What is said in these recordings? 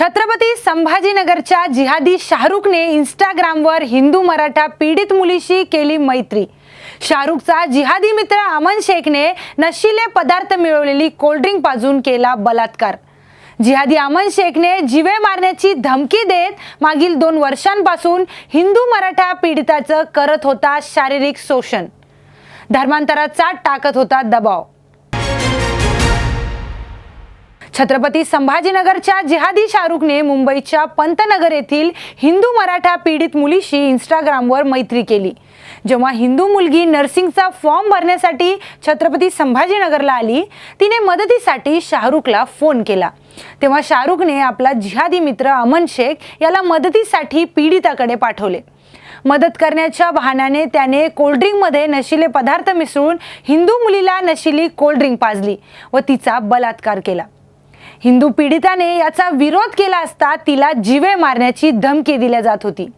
छत्रपती संभाजीनगरच्या जिहादी शाहरुखने इंस्टाग्रामवर हिंदू मराठा पीडित मुलीशी केली मैत्री. शाहरुखचा जिहादी मित्र अमन शेखने नशिले पदार्थ मिळवलेली कोल्ड्रिंक पाजून केला बलात्कार. जिहादी अमन शेखने जिवे मारण्याची धमकी देत मागील दोन वर्षांपासून हिंदू मराठा पीडिताचं करत होता शारीरिक शोषण. धर्मांतराचा टाकत होता दबाव. छत्रपती संभाजीनगरच्या जिहादी शाहरुखने मुंबईच्या पंतनगर येथील हिंदू मराठा पीडित मुलीशी इंस्टाग्रामवर मैत्री केली. जेव्हा हिंदू मुलगी नर्सिंगचा फॉर्म भरण्यासाठी छत्रपती संभाजीनगरला आली तिने मदतीसाठी शाहरुखला फोन केला. तेव्हा शाहरुखने आपला जिहादी मित्र अमन शेख याला मदतीसाठी पीडिताकडे पाठवले. मदत करण्याच्या बहाण्याने त्याने कोल्ड्रिंकमध्ये नशिले पदार्थ मिसळून हिंदू मुलीला नशिली कोल्ड्रिंक पाजली व तिचा बलात्कार केला. हिंदू पीडिताने याचा विरोध केला असता तिला जिवे मारण्याची धमकी दिल्या जात होती.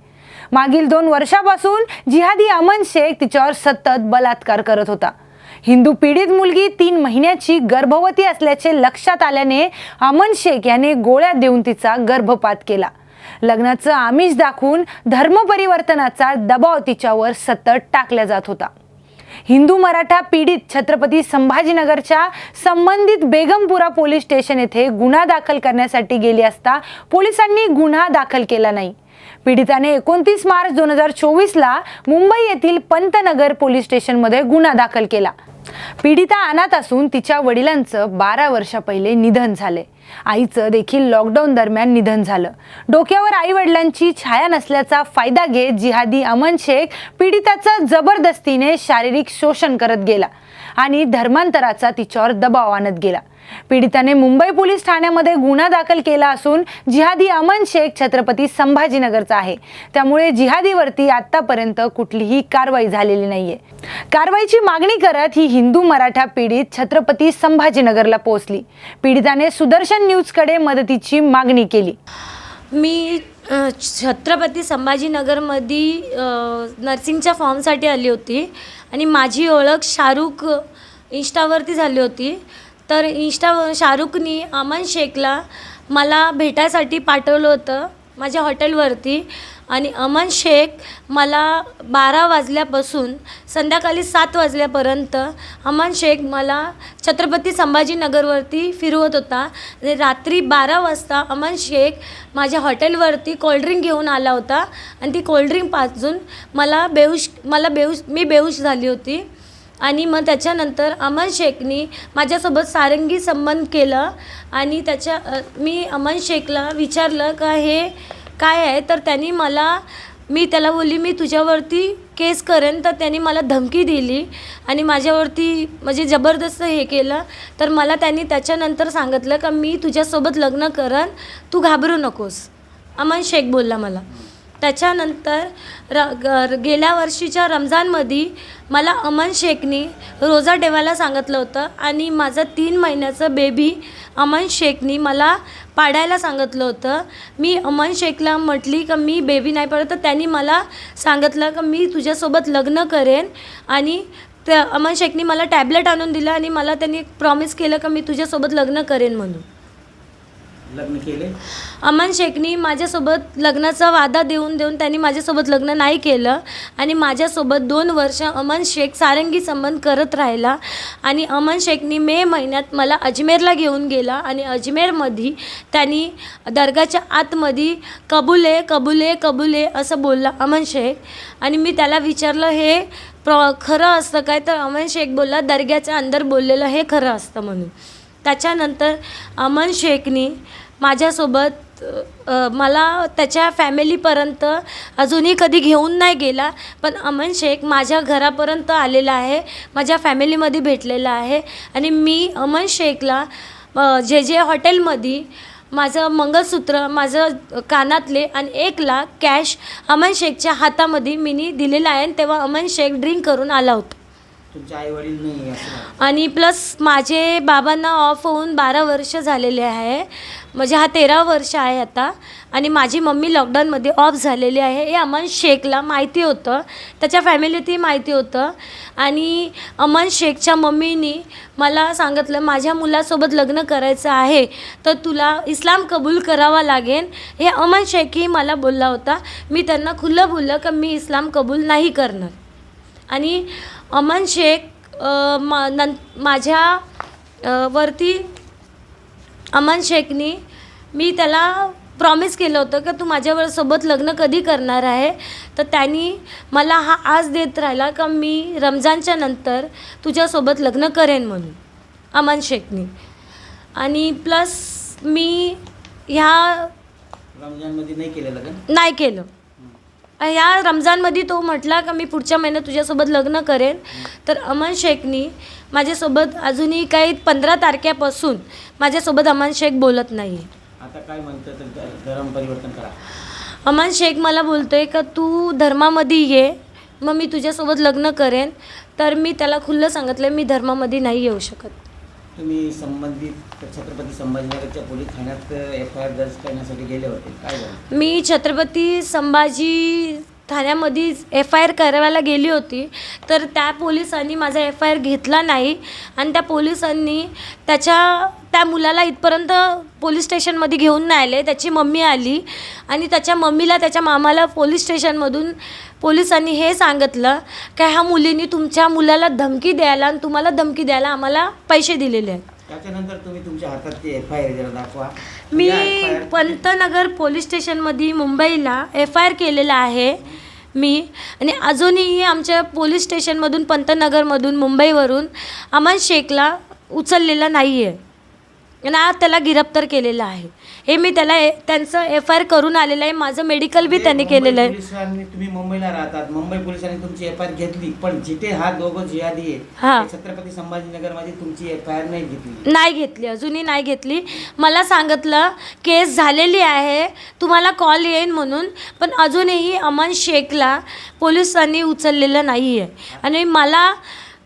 मागील दोन वर्षापासून जिहादी अमन शेख तिच्यावर सतत बलात्कार करत होता. हिंदू पीडित मुलगी तीन महिन्याची गर्भवती असल्याचे लक्षात आल्याने अमन शेख याने गोळ्या देऊन तिचा गर्भपात केला. लग्नाचं आमिष दाखवून धर्मपरिवर्तनाचा दबाव तिच्यावर सतत टाकला जात होता. हिंदू मराठा पीडित छत्रपती संभाजीनगरच्या संबंधित बेगमपुरा पोलीस स्टेशन येथे गुन्हा दाखल करण्यासाठी गेली असता पोलिसांनी गुन्हा दाखल केला नाही. पीडिताने एकोणतीस मार्च दोन हजार चोवीसला मुंबई येथील पंतनगर पोलीस स्टेशनमध्ये गुन्हा दाखल केला. पीडिता अनाथ असून तिच्या वडिलांचं बारा वर्षा पहिले निधन झाले. आईचं देखील लॉकडाऊन दरम्यान निधन झालं. डोक्यावर आई वडिलांची छाया नसल्याचा फायदा घेत जिहादी अमन शेख पीडिताचं जबरदस्तीने शारीरिक शोषण करत गेला. आणि धर्मांतराचा तिच्यावर दबाव आणत गेला. पीडिताने मुंबई पोलीस ठाण्यामध्ये गुन्हा दाखल केला असून जिहादी अमन शेख छत्रपती संभाजीनगरचा आहे. त्यामुळे जिहादीवरती आतापर्यंत कुठलीही कारवाई झालेली नाहीये. कारवाईची मागणी करत ही हिंदू मराठा पीडित छत्रपती संभाजीनगरला पोहोचली. पीडिताने सुदर्शन न्यूजकडे मदतीची मागणी केली. मी छत्रपती संभाजीनगरमध्ये नर्सिंगच्या फॉर्मसाठी आली होती आणि माझी ओळख शाहरुख इंस्टावरती झाली होती. तर इंस्टावर शाहरुखनी अमन शेखला मला भेटायसाठी पाठवलं होतं. माझ्या हॉटेलवरती. आणि अमन शेख मला बारा वाजल्यापासून संध्याकाळी सात वाजल्यापर्यंत अमन शेख मला छत्रपती संभाजीनगरवरती फिरवत होता. आणि रात्री बारा वाजता अमन शेख माझ्या हॉटेलवरती कोल्ड्रिंक घेऊन आला होता. आणि ती कोल्ड्रिंक पाजून मला बेहुश मला बेहुश मी बेहुश झाली होती. आणि मग त्याच्यानंतर अमन शेखनी माझ्यासोबत सारंगी संबंध केलं आणि त्याच्या मी अमन शेखला विचारलं का हे काय आहे? तर त्यांनी मला मी त्याला बोलली मी तुझ्यावरती केस करेन. तर त्यांनी मला धमकी दिली आणि माझ्यावरती म्हणजे जबरदस्त हे केलं. तर मला त्यांनी त्याच्यानंतर सांगितलं का मी तुझ्यासोबत लग्न करन तू घाबरू नकोस. अमन शेख बोलला मला. त्याच्यानंतर र ग गेल्या वर्षीच्या रमजानमध्ये मला अमन शेखनी रोजा ठेवायला सांगितलं होतं आणि माझं तीन महिन्याचं बेबी अमन शेखनी मला पाडायला सांगितलं होतं. मी अमन शेखला म्हटली का मी बेबी नाही पडत तर त्यांनी मला सांगितलं का मी तुझ्यासोबत लग्न करेन. आणि त्या अमन शेखनी मला टॅबलेट आणून दिलं आणि मला त्यांनी प्रॉमिस केलं का मी तुझ्यासोबत लग्न करेन म्हणून. लग्न केले? अमन शेखनी माझ्यासोबत लग्नाचा वादा देऊन देऊन त्यांनी माझ्यासोबत लग्न नाही केलं. आणि माझ्यासोबत दोन वर्ष अमन शेख सारंगी संबंध करत राहिला. आणि अमन शेखनी मे महिन्यात मला अजमेरला घेऊन गेला. आणि अजमेरमध्ये त्यांनी दर्गाच्या आतमध्ये कबुले कबुले कबुले असं बोलला अमन शेख. आणि मी त्याला विचारलं हे प्र खरं असतं काय? तर अमन शेख बोलला दर्ग्याच्या अंदर बोललेलं हे खरं असतं म्हणून. त्याच्यानंतर अमन शेखनी माझ्यासोबत मला त्याच्या फॅमिलीपर्यंत अजूनही कधी घेऊन नाही गेला पण अमन शेख माझ्या घरापर्यंत आलेला आहे माझ्या फॅमिलीमध्ये भेटलेला आहे आणि मी अमन शेखला जे जे हॉटेलमध्ये माझं मंगळसूत्र माझं कानातले आणि एक लाख कॅश अमन शेखच्या हातामध्ये मीनी दिलेला आहे आणि तेव्हा अमन शेख ड्रिंक करून आला होता. आई वडील नाही असं आणि प्लस माझे बाबांना ऑफ होऊन बारा वर्ष झालेले आहे. म्हणजे हा तेरा वर्ष आहे आता. आणि माझी मम्मी लॉकडाऊनमध्ये ऑफ झालेली आहे. हे अमन शेखला माहिती होतं. त्याच्या फॅमिलीतही माहिती होतं. आणि अमन शेखच्या मम्मीनी मला सांगितलं माझ्या मुलासोबत लग्न करायचं आहे. तर तुला इस्लाम कबूल करावा लागेल. हे अमन शेखही मला बोलला होता. मी त्यांना खुलं बोललं का मी इस्लाम कबूल नाही करणार. आणि अमन शेख मा नं माझ्या वरती अमन शेखनी मी त्याला प्रॉमिस केलं होतं की तू माझ्यावर सोबत लग्न कधी करणार आहे? तर त्यांनी मला हा आज देत राहिला का मी रमजानच्या नंतर तुझ्यासोबत लग्न करेन म्हणून अमन शेखनी. आणि प्लस मी ह्या रमजानमध्ये नाही केलं लग्न नाही केलं. ह्या रमजानमध्ये तो म्हटला का मी पुढच्या महिन्यात तुझ्यासोबत लग्न करेन. तर अमन शेखनी माझ्यासोबत अजूनही काही पंधरा तारखेपासून माझ्यासोबत अमन शेख बोलत नाही. आहे आता काय म्हणतं तर ध- धर्म परिवर्तन करा. अमन शेख मला बोलतोय का तू धर्मामध्ये ये मग मी तुझ्यासोबत लग्न करेन. तर मी त्याला खुल्लं सांगितलं मी धर्मामध्ये नाही येऊ शकत. तुम्ही संबंधित छत्रपती संभाजीनगरच्या पोलीस ठाण्यात एफ आय आर दर्ज करण्यासाठी गेले होते. काय झालं? मी छत्रपती संभाजी ठाण्यामध्ये एफ आय आर करायला गेली होती तर त्या पोलिसांनी माझा एफ आय आर घेतला नाही. आणि त्या पोलिसांनी त्याच्या त्या मुलाला इथपर्यंत पोलीस स्टेशनमध्ये घेऊन नाही आले त्याची मम्मी आली. आणि त्याच्या मम्मीला त्याच्या मामाला पोलीस स्टेशनमधून पोलिसांनी हे सांगितलं की ह्या मुलीनी तुमच्या मुलाला धमकी द्यायला आणि तुम्हाला धमकी द्यायला आम्हाला पैसे दिलेले आहेत. त्याच्यानंतर तुम्ही तुमच्या हातात ते एफ आय आर जरा दाखवा. मी या FIR पंतनगर पोलीस स्टेशनमध्ये मुंबईला एफ आय आर केलेला आहे मी. आणि अजूनही आमच्या पोलीस स्टेशनमधून पंतनगरमधून मुंबईवरून अमन शेखला उचललेला नाही आहे आणि आज त्याला गिरफ्तार केलेला आहे. हे मी त्याला ए- त्यांचं एफ आय आर करून आलेलं आहे. माझं मेडिकल बी त्यांनी मुंबई केलेलं आहे. पोलिसांनी तुम्ही मुंबईला राहतात. मुंबई पोलिसांनी तुमची एफ आय आर घेतली पण जिथे हा दोघं जिहादी हा. आहे ते छत्रपती संभाजीनगरमध्ये तुमची एफ आय आर नाही घेतली. नाही घेतली अजूनही नाही घेतली. मला सांगितलं केस झालेली आहे. तुम्हाला कॉल येईन म्हणून. पण अजूनही अमन शेखला पोलिसांनी उचललेलं नाही आहे आणि मला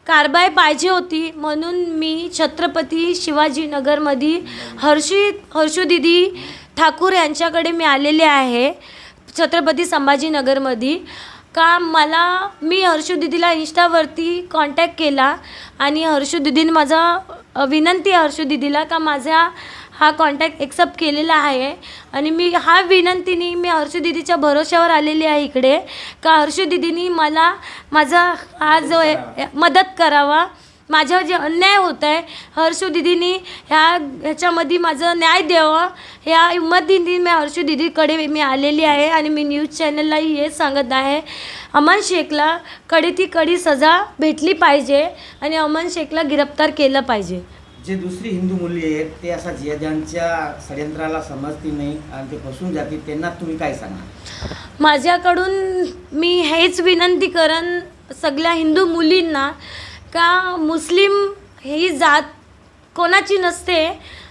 कारबाय पाहिजे होती म्हणून मी छत्रपती शिवाजीनगरमध्ये हर्षी हर्षुदिदी ठाकूर यांच्याकडे मी आलेले आहे छत्रपती संभाजीनगरमध्ये का मला मी हर्षुदिदीला इंस्टावरती कॉन्टॅक्ट केला आणि हर्षुदिदीन माझा विनंती आहे हर्षुदिदीला का माझ्या हा कॉन्टॅक्ट एक्सेप्ट केलेला आहे. आणि मी हा विनंतीने मी हर्षू दिदीच्या भरोश्यावर आलेली आहे इकडे. का हर्षू दिदीनी मला माझा हा जो आहे मदत करावा. माझ्यावर जे अन्याय होत आहे हर्षू दिदीनी ह्या ह्याच्यामध्ये माझं न्याय द्यावं. ह्या हिंमतीने मी हर्षू दिदीकडे मी आलेली आहे आणि मी न्यूज चॅनललाही हेच सांगत आहे. अमन शेखला कडी ती कडी सजा भेटली पाहिजे आणि अमन शेखला गिरफ्तार केलं पाहिजे. जे दुसरी हिंदू मुली आहेत ते असा जिहाद्यांच्या षडयंत्राला समजती नाही आणि ते फसून जातील त्यांना तुम्ही काय सांगा? माझ्याकडून मी हेच विनंती करन सगळ्या हिंदू मुलींना का मुस्लिम ही जात कोणाची नसते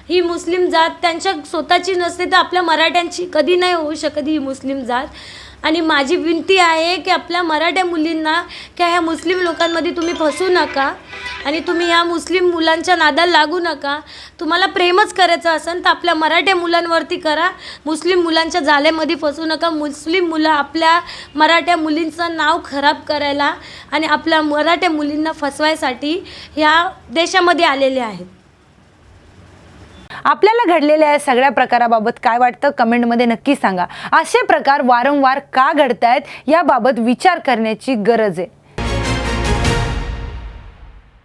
ही मुस्लिम जात त्यांच्या स्वतःची नसते तर आपल्या मराठ्यांची कधी नाही होऊ शकत ही मुस्लिम जात. आणि माझी विनंती आहे की आपल्या मराठ्या मुलींना की ह्या मुस्लिम लोकांमध्ये तुम्ही फसू नका. आणि तुम्ही ह्या मुस्लिम मुलांच्या नादाला लागू नका. तुम्हाला प्रेमच करायचं असेल तर आपल्या मराठ्या मुलांवरती करा. मुस्लिम मुलांच्या झाल्यामध्ये फसू नका. मुस्लिम मुलं आपल्या मराठ्या मुलींचं नाव खराब करायला आणि आपल्या मराठ्या मुलींना फसवायसाठी ह्या देशामध्ये आलेले आहेत. आपल्याला घडलेल्या या सगळ्या प्रकाराबाबत काय वाटतं? कमेंटमध्ये नक्की सांगा. असे प्रकार वारंवार का घडत आहेत याबाबत विचार करण्याची गरज आहे.